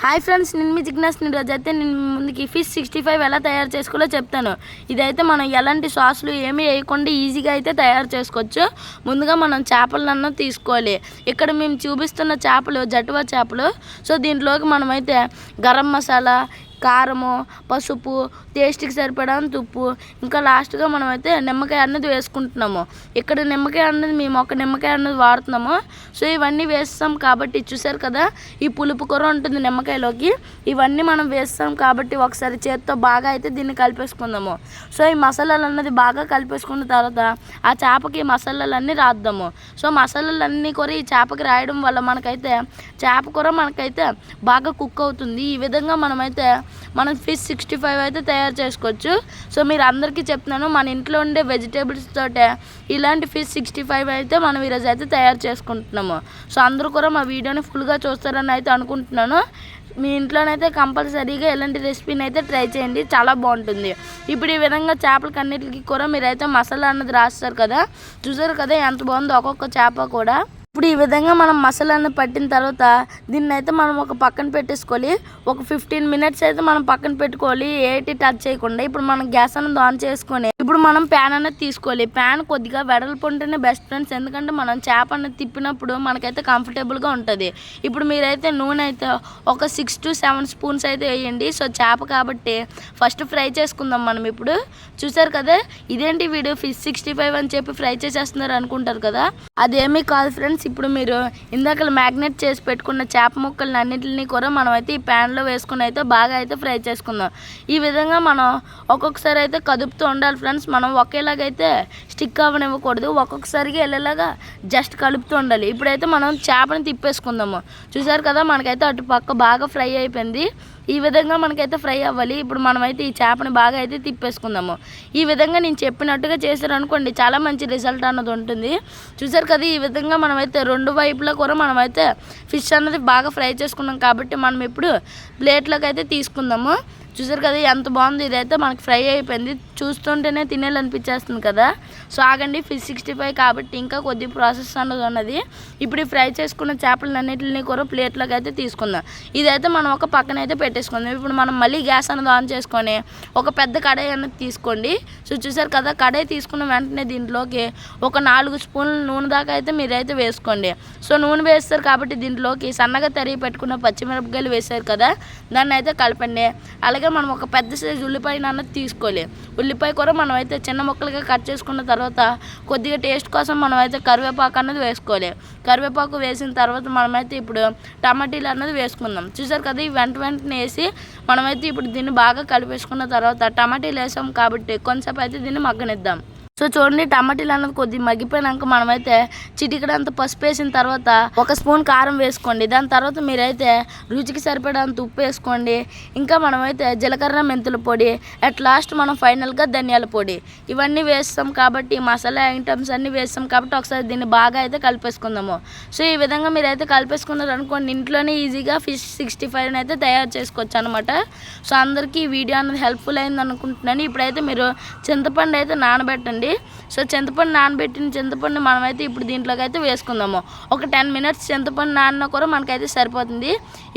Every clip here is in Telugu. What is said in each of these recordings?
హాయ్ ఫ్రెండ్స్ నేను మీ జిగ్నాస్ నేను రోజు అయితే నేను ముందుకి ఫిష్ సిక్స్టీ ఫైవ్ ఎలా తయారు చేసుకోవాలో చెప్తాను. ఇదైతే మనం ఎలాంటి సాసులు ఏమీ వేయకుండా ఈజీగా అయితే తయారు చేసుకోవచ్చు. ముందుగా మనం చేపలన్నా తీసుకోవాలి. ఇక్కడ మేము చూపిస్తున్న చేపలు జటువా చేపలు. సో దీంట్లోకి మనమైతే గరం మసాలా కారము పసుపు టేస్ట్కి సరిపడంత ఉప్పు ఇంకా లాస్ట్గా మనమైతే నిమ్మకాయ అన్నది వేసుకుంటున్నాము. ఇక్కడ నిమ్మకాయ అన్నది మేము ఒక నిమ్మకాయ అన్నది వాడుతున్నాము. సో ఇవన్నీ వేస్తాం కాబట్టి చూసారు కదా ఈ పులుపు కూర ఉంటుంది నిమ్మకాయలోకి. ఇవన్నీ మనం వేస్తాం కాబట్టి ఒకసారి చేత్తో బాగా అయితే దీన్ని కలిపేసుకుందాము. సో ఈ మసాలాలు అన్నది బాగా కలిపేసుకున్న తర్వాత ఆ చేపకి మసాలాలన్నీ రాద్దాము. సో మసాలాలన్నీ కూడా ఈ చేపకి రాయడం వల్ల మనకైతే చేప కూర మనకైతే బాగా కుక్ అవుతుంది. ఈ విధంగా మనమైతే మనం ఫిష్ సిక్స్టీ ఫైవ్ అయితే తయారు చేసుకోవచ్చు. సో మీరు అందరికీ చెప్తున్నాను మన ఇంట్లో ఉండే వెజిటేబుల్స్ తోటే ఇలాంటి ఫిష్ సిక్స్టీ ఫైవ్ అయితే మనం ఈరోజు అయితే తయారు చేసుకుంటున్నాము. సో అందరూ కూడా మా వీడియోని ఫుల్గా చూస్తారని అయితే అనుకుంటున్నాను. మీ ఇంట్లోనైతే కంపల్సరీగా ఇలాంటి రెసిపీని అయితే ట్రై చేయండి చాలా బాగుంటుంది. ఇప్పుడు ఈ విధంగా చేపలకి అన్నిటికీ కూడా మీరైతే మసాలా అన్నది రాస్తారు కదా చూసారు కదా ఎంత బాగుందో ఒక్కొక్క చేప కూడా. ఇప్పుడు ఈ విధంగా మనం మసాలాను పట్టిన తర్వాత దీన్ని అయితే మనం ఒక పక్కన పెట్టేసుకోవాలి ఒక ఫిఫ్టీన్ మినిట్స్ అయితే మనం పక్కన పెట్టుకోవాలి ఏటి టచ్ చేయకుండా. ఇప్పుడు మనం గ్యాస్ అనేది ఆన్ చేసుకొని ఇప్పుడు మనం ప్యాన్ అనేది తీసుకోవాలి. ప్యాన్ కొద్దిగా వెడల్పు ఉంటేనే బెస్ట్ ఫ్రెండ్స్ ఎందుకంటే మనం చేప అనేది తిప్పినప్పుడు మనకైతే కంఫర్టబుల్గా ఉంటుంది. ఇప్పుడు మీరైతే నూనె అయితే ఒక సిక్స్ టు సెవెన్ స్పూన్స్ అయితే వేయండి. సో చేప కాబట్టి ఫస్ట్ ఫ్రై చేసుకుందాం మనం ఇప్పుడు. చూసారు కదా? ఇదేంటి వీడియో ఫిష్ సిక్స్టీ ఫైవ్ అని చెప్పి ఫ్రై చేసేస్తున్నారు అనుకుంటారు కదా? అదేమీ కాదు ఫ్రెండ్స్ ఇప్పుడు మీరు ఇందాక మ్యాగ్నెట్ చేసి పెట్టుకున్న చేప ముక్కల్ని అన్నింటినీ కూడా మనం అయితే ఈ ప్యాన్లో వేసుకుని అయితే బాగా అయితే ఫ్రై చేసుకుందాం. ఈ విధంగా మనం ఒక్కొక్కసారి అయితే కదుపుతూ ఉండాలి ఫ్రెండ్స్ మనం ఒకేలాగైతే స్టిక్ అవ్వనివ్వకూడదు. ఒక్కొక్కసారిగా వెళ్ళేలాగా జస్ట్ కలుపుతూ ఉండాలి. ఇప్పుడైతే మనం చేపని తిప్పేసుకుందాము. చూసారు కదా మనకైతే అటు పక్క బాగా ఫ్రై అయిపోయింది. ఈ విధంగా మనకైతే ఫ్రై అవ్వాలి. ఇప్పుడు మనమైతే ఈ చేపని బాగా అయితే తిప్పేసుకుందాము. ఈ విధంగా నేను చెప్పినట్టుగా చేశారనుకోండి చాలా మంచి రిజల్ట్ అన్నది ఉంటుంది. చూసారు కదా ఈ విధంగా మనమైతే రెండు వైపులా కూడా మనమైతే ఫిష్ అన్నది బాగా ఫ్రై చేసుకున్నాం కాబట్టి మనం ఇప్పుడు ప్లేట్లోకి అయితే తీసుకుందాము. చూసారు కదా ఎంత బాగుంది ఇదైతే. మనకి ఫ్రై అయిపోయింది. చూస్తుంటేనే తినేయాలనిపించేస్తుంది కదా. సో ఆగండి ఫిష్ సిక్స్టీ ఫైవ్ కాబట్టి ఇంకా కొద్ది ప్రాసెస్ అన్నది ఉన్నది. ఇప్పుడు ఈ ఫ్రై చేసుకున్న చేపలన్నింటిని కూడా ప్లేట్లోకి అయితే తీసుకుందాం. ఇదైతే మనం ఒక పక్కన అయితే పెట్టేసుకుందాం. ఇప్పుడు మనం మళ్ళీ గ్యాస్ అన్నది ఆన్ చేసుకొని ఒక పెద్ద కడాయి అన్నది తీసుకోండి. సో చూసారు కదా కడాయి తీసుకున్న వెంటనే దీంట్లోకి ఒక నాలుగు స్పూన్లు నూనె దాకా అయితే మీరైతే వేసుకోండి. సో నూనె వేస్తారు కాబట్టి దీంట్లోకి సన్నగా తరిగి పెట్టుకున్న పచ్చిమిరపకాయలు వేశారు కదా దాన్ని అయితే కలపండి. అలాగే మనం ఒక పెద్ద సైజు ఉల్లిపాయ అన్నది తీసుకోవాలి ఉల్లిపాయ కూర మనం అయితే చిన్న ముక్కలుగా కట్ చేసుకున్న తర్వాత కొద్దిగా టేస్ట్ కోసం మనం అయితే కరివేపాకు అన్నది వేసుకోవాలి కరివేపాకు వేసిన తర్వాత మనమైతే ఇప్పుడు టమాటీలు అన్నది వేసుకుందాం. చూసారు కదా ఈ వెంట వెంటనే వేసి మనమైతే ఇప్పుడు దీన్ని బాగా కలిపేసుకున్న తర్వాత టమాటీలు వేసాం కాబట్టి కొంచెంసేపు అయితే దీన్ని మగ్గనిద్దాం. సో చూడండి టమాటీలు అన్నది కొద్ది మగ్గిపోయినాక మనమైతే చిటికడంత పసుపు వేసిన తర్వాత ఒక స్పూన్ కారం వేసుకోండి. దాని తర్వాత మీరైతే రుచికి సరిపడంత ఉప్పు వేసుకోండి. ఇంకా మనమైతే జీలకర్ర మెంతుల పొడి అట్ లాస్ట్ మనం ఫైనల్గా ధనియాల పొడి. ఇవన్నీ వేస్తాం కాబట్టి మసాలా ఐటమ్స్ అన్నీ వేస్తాం కాబట్టి ఒకసారి దీన్ని బాగా అయితే కలిపేసుకుందాము. సో ఈ విధంగా మీరైతే కలిపేసుకున్నారు అనుకోండి ఇంట్లోనే ఈజీగా ఫిష్ సిక్స్టీ ఫైవ్ అయితే తయారు చేసుకోవచ్చు అనమాట సో అందరికీ ఈ వీడియో అన్నది హెల్ప్ఫుల్ అయింది అనుకుంటున్నాను ఇప్పుడైతే మీరు చింతపండు అయితే నానబెట్టండి. సో చింతపండు నానబెట్టిన చింతపండు మనమైతే ఇప్పుడు దీంట్లోకి అయితే వేసుకుందాము. ఒక టెన్ మినిట్స్ చింతపండు నాన్న కూర మనకైతే సరిపోతుంది.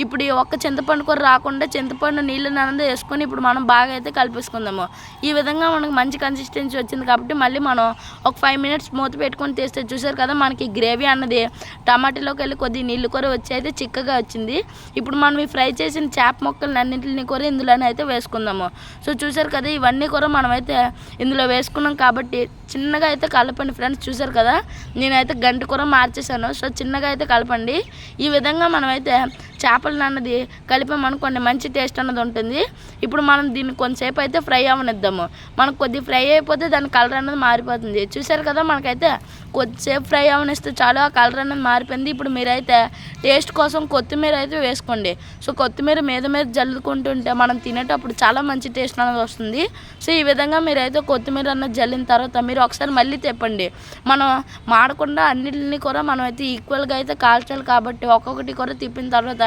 ఇప్పుడు ఈ ఒక్క చింతపండు కూర రాకుండా చింతపండు నీళ్ళు నానదే వేసుకొని ఇప్పుడు మనం బాగా అయితే కలిపేసుకుందాము. ఈ విధంగా మనకు మంచి కన్సిస్టెన్సీ వచ్చింది కాబట్టి మళ్ళీ మనం ఒక ఫైవ్ మినిట్స్ మూత పెట్టుకొని తీస్తే చూసారు కదా మనకి గ్రేవీ అన్నది టమాటాలోకి వెళ్ళి కొద్ది నీళ్ళు కూర వచ్చి అయితే చిక్కగా వచ్చింది. ఇప్పుడు మనం ఈ ఫ్రై చేసిన చేప ముక్కలు అన్నింటిని కూడా ఇందులోనే అయితే వేసుకుందాము. సో చూసారు కదా ఇవన్నీ కూడా మనమైతే ఇందులో వేసుకున్నాం కాబట్టి చిన్నగా అయితే కలపండి ఫ్రెండ్స్ చూసారు కదా? నేనైతే గంట కూర మార్చేసాను సో చిన్నగా అయితే కలపండి. ఈ విధంగా మనమైతే చేపలను అన్నది కలిపామనుకోండి మంచి టేస్ట్ అన్నది ఉంటుంది. ఇప్పుడు మనం దీన్ని కొంతసేపు అయితే ఫ్రై అవ్వనిద్దాము మనకు కొద్ది ఫ్రై అయిపోతే దాని కలర్ అన్నది మారిపోతుంది. చూసారు కదా మనకైతే కొద్దిసేపు ఫ్రై అవనిస్తే చాలు ఆ కలర్ అనేది మారిపోయింది. ఇప్పుడు మీరైతే టేస్ట్ కోసం కొత్తిమీర అయితే వేసుకోండి. సో కొత్తిమీర మీద మీద జల్లుకుంటుంటే మనం తినేటప్పుడు చాలా మంచి టేస్ట్ అనేది వస్తుంది. సో ఈ విధంగా మీరైతే కొత్తిమీర అన్నది జల్లిన తర్వాత మీరు ఒకసారి మళ్ళీ తెప్పండి. మనం మాడకుండా అన్నిటిని కూడా మనం అయితే ఈక్వల్గా అయితే కాల్చాలి కాబట్టి ఒక్కొక్కటి కూడా తిప్పిన తర్వాత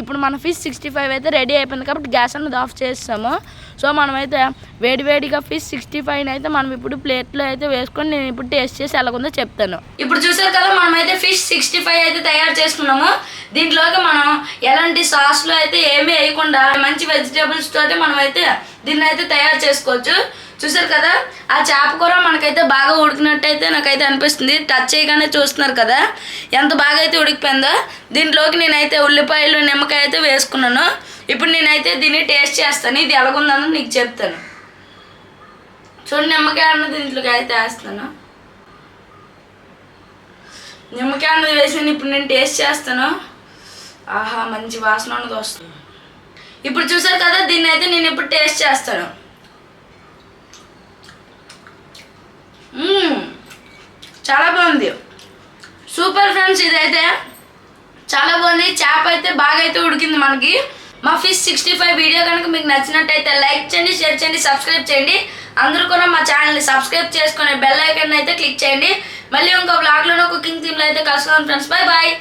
ఇప్పుడు మన ఫిష్ సిక్స్టీ ఫైవ్ అయితే రెడీ అయిపోయింది కాబట్టి గ్యాస్ అనేది ఆఫ్ చేస్తాము సో మనమైతే వేడివేడిగా ఫిష్ సిక్స్టీ ఫైవ్ అయితే మనం ఇప్పుడు ప్లేట్లో అయితే వేసుకొని నేను ఇప్పుడు టేస్ట్ చేసి ఎలాగుందో చెప్తాను. ఇప్పుడు చూసారు కదా మనమైతే ఫిష్ సిక్స్టీ ఫైవ్ అయితే తయారు చేసుకున్నాము. దీంట్లోకి మనం ఎలాంటి సాస్లు అయితే ఏమీ వేయకుండా మంచి వెజిటేబుల్స్ తోటి మనమైతే దీన్ని అయితే తయారు చేసుకోవచ్చు. చూసారు కదా? ఆ చేప కూర మనకైతే బాగా ఉడికినట్టయితే నాకైతే అనిపిస్తుంది. టచ్ చేయగానే చూస్తున్నారు కదా? ఎంత బాగా అయితే ఉడికిపోయిందో దీంట్లోకి నేనైతే ఉల్లిపాయలు నిమ్మకాయ అయితే వేసుకున్నాను. ఇప్పుడు నేనైతే దీన్ని టేస్ట్ చేస్తాను. ఇది ఎలాగుందని నీకు చెప్తాను. చూడు నిమ్మకాయ అన్నది దీంట్లోకి అయితే వేస్తాను. నిమ్మకాయ అన్నది వేసి ఇప్పుడు నేను టేస్ట్ చేస్తాను. ఆహా మంచి వాసన అన్నది వస్తుంది. ఇప్పుడు చూసారు కదా దీన్ని అయితే నేను ఇప్పుడు టేస్ట్ చేస్తాను మ్మ్. చాలా బాగుంది సూపర్ ఫ్రెండ్స్ ఇదైతే. చాలా బాగుంది. చేప అయితే బాగా అయితే ఉడికింది మనకి. మా ఫిష్ సిక్స్టీ ఫైవ్ వీడియో కనుక మీకు నచ్చినట్టయితే లైక్ చేయండి షేర్ చేయండి సబ్స్క్రైబ్ చేయండి. అందరూ కూడా మా ఛానల్ని సబ్స్క్రైబ్ చేసుకునే బెల్ ఐకన్ అయితే క్లిక్ చేయండి. మళ్ళీ ఇంకో బ్లాగ్లోనో కుకింగ్ థీమ్లో అయితే కలుసుకుందాం ఫ్రెండ్స్ బాయ్ బాయ్